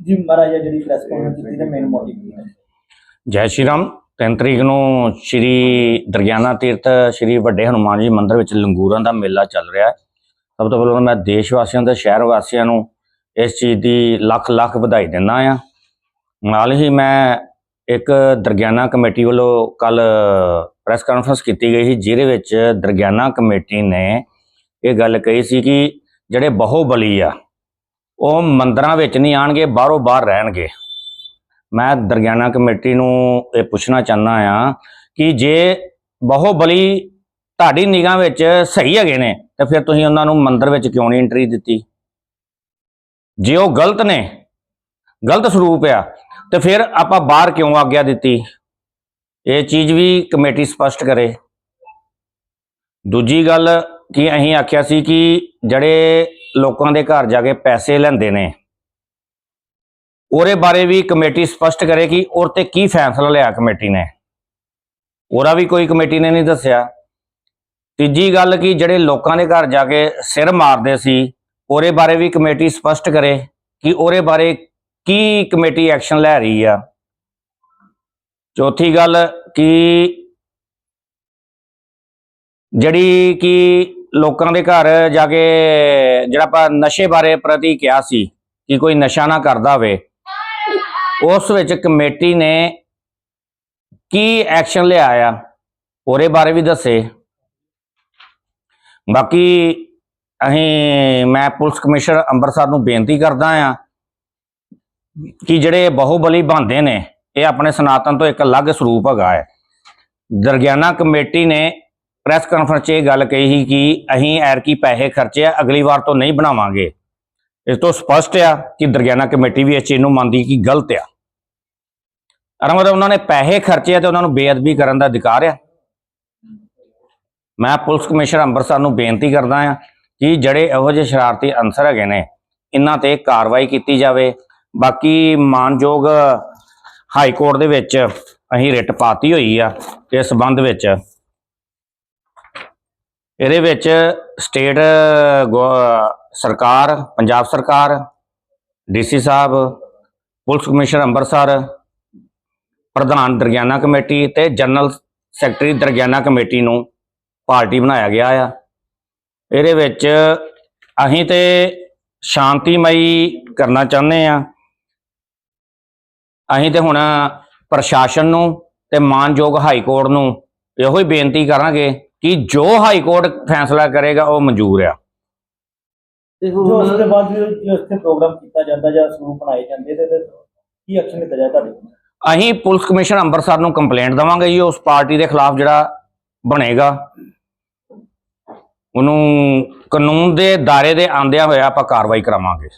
ਜੀ, ਮਹਾਰਾਜਾ ਜਿਹੜੀ press conference ਕੀਤੀ ਤੇ ਮੇਨ ਮੋਟਿਵ ਕੀ ਹੈ? ਜੈ ਸ਼੍ਰੀ ਰਾਮ। ਤਿੰਨ ਤਰੀਕ ਨੂੰ ਸ਼੍ਰੀ ਦਰਗਿਆਨਾ ਤੀਰਥ, ਸ਼੍ਰੀ ਵੱਡੇ ਹਨੂਮਾਨ ਜੀ ਮੰਦਿਰ ਵਿੱਚ ਲੰਗੂਰਾਂ ਦਾ ਮੇਲਾ ਚੱਲ ਰਿਹਾ ਹੈ। ਸਭ ਤੋਂ ਪਹਿਲਾਂ ਮੈਂ ਦੇਸ਼ ਵਾਸੀਆਂ ਤੇ ਸ਼ਹਿਰ ਵਾਸੀਆਂ ਨੂੰ ਇਸ ਚੀਜ਼ ਦੀ ਲੱਖ ਲੱਖ ਵਧਾਈ ਦਿੰਦਾ ਆ ਨਾਲ ਹੀ ਮੈਂ ਇੱਕ ਦਰਗਿਆਨਾ ਕਮੇਟੀ ਵੱਲੋਂ ਕੱਲ ਪ੍ਰੈਸ ਕਾਨਫਰੰਸ ਕੀਤੀ ਗਈ ਸੀ, ਜਿਹਦੇ ਵਿੱਚ ਦਰਗਿਆਨਾ ਕਮੇਟੀ ਨੇ ਇਹ ਗੱਲ ਕਹੀ ਸੀ ਕਿ ਜਿਹੜੇ ਬਹੁਬਲੀ ਆ ਉਹ ਮੰਦਰਾਂ ਵਿੱਚ ਨਹੀਂ ਆਣਗੇ, ਬਾਹਰੋਂ ਬਾਹਰ ਰਹਿਣਗੇ। ਮੈਂ ਦਰਗਿਆਨਾ ਕਮੇਟੀ ਨੂੰ ਇਹ ਪੁੱਛਣਾ ਚਾਹੁੰਦਾ ਆ ਕਿ ਜੇ ਬਹੁਬਲੀ ਤੁਹਾਡੀ ਨਿਗਾਹ ਵਿੱਚ ਸਹੀ ਹੈਗੇ ਨੇ, ਤਾਂ ਫਿਰ ਤੁਸੀਂ ਉਹਨਾਂ ਨੂੰ ਮੰਦਰ ਵਿੱਚ ਕਿਉਂ ਨਹੀਂ ਐਂਟਰੀ ਦਿੱਤੀ? ਜੇ ਉਹ ਗਲਤ ਨੇ, ਗਲਤ ਸਰੂਪ ਆ, ਤੇ ਫਿਰ ਆਪਾਂ ਬਾਹਰ ਕਿਉਂ ਆਗਿਆ ਦਿੱਤੀ? ਇਹ ਚੀਜ਼ ਵੀ ਕਮੇਟੀ ਸਪਸ਼ਟ ਕਰੇ। ਦੂਜੀ ਗੱਲ ਕਿ ਅਸੀਂ ਆਖਿਆ ਸੀ ਕਿ ਜਿਹੜੇ ਲੋਕਾਂ ਦੇ ਘਰ ਜਾ ਕੇ ਪੈਸੇ ਲੈਂਦੇ ਨੇ। ਉਹਦੇ ਬਾਰੇ ਵੀ ਕਮੇਟੀ ਸਪਸ਼ਟ ਕਰੇ ਕਿ ਉਹ ਤੇ ਕੀ ਫੈਸਲਾ ਲਿਆ ਕਮੇਟੀ ਨੇ। ਉਹਦਾ ਵੀ ਕੋਈ ਕਮੇਟੀ ਨੇ ਨਹੀਂ ਦੱਸਿਆ। ਤੀਜੀ ਗੱਲ ਕਿ ਜਿਹੜੇ ਲੋਕਾਂ ਦੇ ਘਰ ਜਾ ਕੇ ਸਿਰ ਮਾਰਦੇ ਸੀ, ਉਹਦੇ ਬਾਰੇ ਵੀ ਕਮੇਟੀ ਸਪਸ਼ਟ ਕਰੇ ਕਿ ਉਹਦੇ ਬਾਰੇ ਕੀ ਕਮੇਟੀ ਐਕਸ਼ਨ ਲੈ ਰਹੀ ਆ। ਚੌਥੀ ਗੱਲ ਕਿ ਜਿਹੜੀ ਕਿ ਲੋਕਾਂ ਦੇ ਘਰ ਜਾ ਕੇ ਜਿਹੜਾ ਆਪਾਂ ਨਸ਼ੇ ਬਾਰੇ ਪ੍ਰਤੀ ਕਿਹਾ ਸੀ ਕਿ ਕੋਈ ਨਸ਼ਾ ਨਾ ਕਰਦਾ ਹੋਵੇ, ਉਸ ਵਿੱਚ ਕਮੇਟੀ ਨੇ ਕੀ ਐਕਸ਼ਨ ਲਿਆ ਆ, ਉਹਦੇ ਬਾਰੇ ਵੀ ਦੱਸੇ। ਬਾਕੀ ਅਸੀਂ, ਮੈਂ ਪੁਲਿਸ ਕਮਿਸ਼ਨਰ ਅੰਮ੍ਰਿਤਸਰ ਨੂੰ ਬੇਨਤੀ ਕਰਦਾ ਆ ਕਿ ਜਿਹੜੇ ਬਹੁਬਲੀ ਬੰਦੇ ਨੇ, ਇਹ ਆਪਣੇ ਸਨਾਤਨ ਤੋਂ ਇੱਕ ਅਲੱਗ ਸਰੂਪ ਹੈਗਾ ਹੈ। ਦਰਗਿਆਨਾ ਕਮੇਟੀ ਨੇ ਪ੍ਰੈਸ ਕਾਨਫਰੰਸ 'ਚ ਇਹ ਗੱਲ ਕਹੀ ਸੀ ਕਿ ਅਸੀਂ ਐਰ ਕੀ ਪੈਸੇ ਖਰਚੇ ਆ, ਅਗਲੀ ਵਾਰ ਤੋਂ ਨਹੀਂ ਬਣਾਵਾਂਗੇ। ਇਸ ਤੋਂ ਸਪਸ਼ਟ ਆ ਕਿ ਦਰਗਿਆਨਾ ਕਮੇਟੀ ਵੀ ਇਸ ਚੀਜ਼ ਨੂੰ ਮੰਨਦੀ ਕਿ ਗਲਤ ਆ। ਅਰ ਉਹਨਾਂ ਨੇ ਪੈਸੇ ਖਰਚੇ ਆ ਤੇ ਉਹਨਾਂ ਨੂੰ ਬੇਅਦਬੀ ਕਰਨ ਦਾ ਅਧਿਕਾਰ ਆ। ਮੈਂ ਪੁਲਿਸ ਕਮਿਸ਼ਨਰ ਅੰਮ੍ਰਿਤਸਰ ਨੂੰ ਬੇਨਤੀ ਕਰਦਾ ਆ ਕਿ ਜਿਹੜੇ ਇਹੋ ਜਿਹੇ ਸ਼ਰਾਰਤੀ ਅਨਸਰ ਹੈਗੇ ਨੇ, ਇਹਨਾਂ ਤੇ ਕਾਰਵਾਈ ਕੀਤੀ ਜਾਵੇ। ਬਾਕੀ ਮਾਨਯੋਗ ਹਾਈ ਕੋਰਟ ਦੇ ਵਿੱਚ ਅਸੀਂ ਰਿਟ ਪਾਤੀ ਹੋਈ ਆ, ਇਸ ਸੰਬੰਧ ਵਿੱਚ। ਇਹਦੇ ਵਿੱਚ ਸਟੇਟ, ਗੋ- ਸਰਕਾਰ, ਪੰਜਾਬ ਸਰਕਾਰ, ਡੀਸੀ ਸਾਹਿਬ, ਪੁਲਿਸ ਕਮਿਸ਼ਨਰ ਅੰਮ੍ਰਿਤਸਰ ਪ੍ਰਧਾਨ ਦਰਗਿਆਨਾ ਕਮੇਟੀ ਤੇ ਜਨਰਲ ਸੈਕਟਰੀ ਦਰਗਿਆਨਾ ਕਮੇਟੀ ਨੂੰ ਪਾਰਟੀ ਬਣਾਇਆ ਗਿਆ ਆ। ਇਹਦੇ ਵਿੱਚ ਅਸੀਂ ਤੇ ਸ਼ਾਂਤੀਮਈ ਕਰਨਾ ਚਾਹੁੰਦੇ ਆ। ਅਸੀਂ ਤੇ ਹੁਣ ਪ੍ਰਸ਼ਾਸਨ ਨੂੰ ਤੇ ਮਾਨਯੋਗ ਹਾਈ ਕੋਰਟ ਨੂੰ ਇਹੋ ਹੀ ਬੇਨਤੀ ਕਰਾਂਗੇ ਕਿ ਜੋ ਹਾਈ ਕੋਰਟ ਫੈਸਲਾ ਕਰੇਗਾ ਉਹ ਮਨਜ਼ੂਰ ਆ। ਤੇ ਜੋ ਉਸ ਹੁਣ ਦੇ ਬਾਅਦ ਵੀ ਜੋ ਇੱਥੇ ਪ੍ਰੋਗਰਾਮ ਕੀਤਾ ਜਾਂਦਾ ਜਾਂ ਸਰੂਪ ਬਣਾਏ ਜਾਂਦੇ ਤੇ ਫਿਰ ਕੀ ਐਕਸ਼ਨ ਲਿੱਤਾ ਜਾਏ ਤੁਹਾਡੇ ਕੋਲ? ਅਸੀਂ ਪੁਲਿਸ ਕਮਿਸ਼ਨਰ ਅੰਮ੍ਰਿਤਸਰ ਨੂੰ ਕੰਪਲੇਂਟ ਦਵਾਂਗੇ ਜੀ ਉਸ ਪਾਰਟੀ ਦੇ ਖਿਲਾਫ ਜਿਹੜਾ ਬਣੇਗਾ। ਉਹਨੂੰ ਕਾਨੂੰਨ ਦੇ ਦਾਇਰੇ ਦੇ ਆਂਦਿਆਂ ਹੋਇਆ ਆਪਾਂ ਕਾਰਵਾਈ ਕਰਾਵਾਂਗੇ।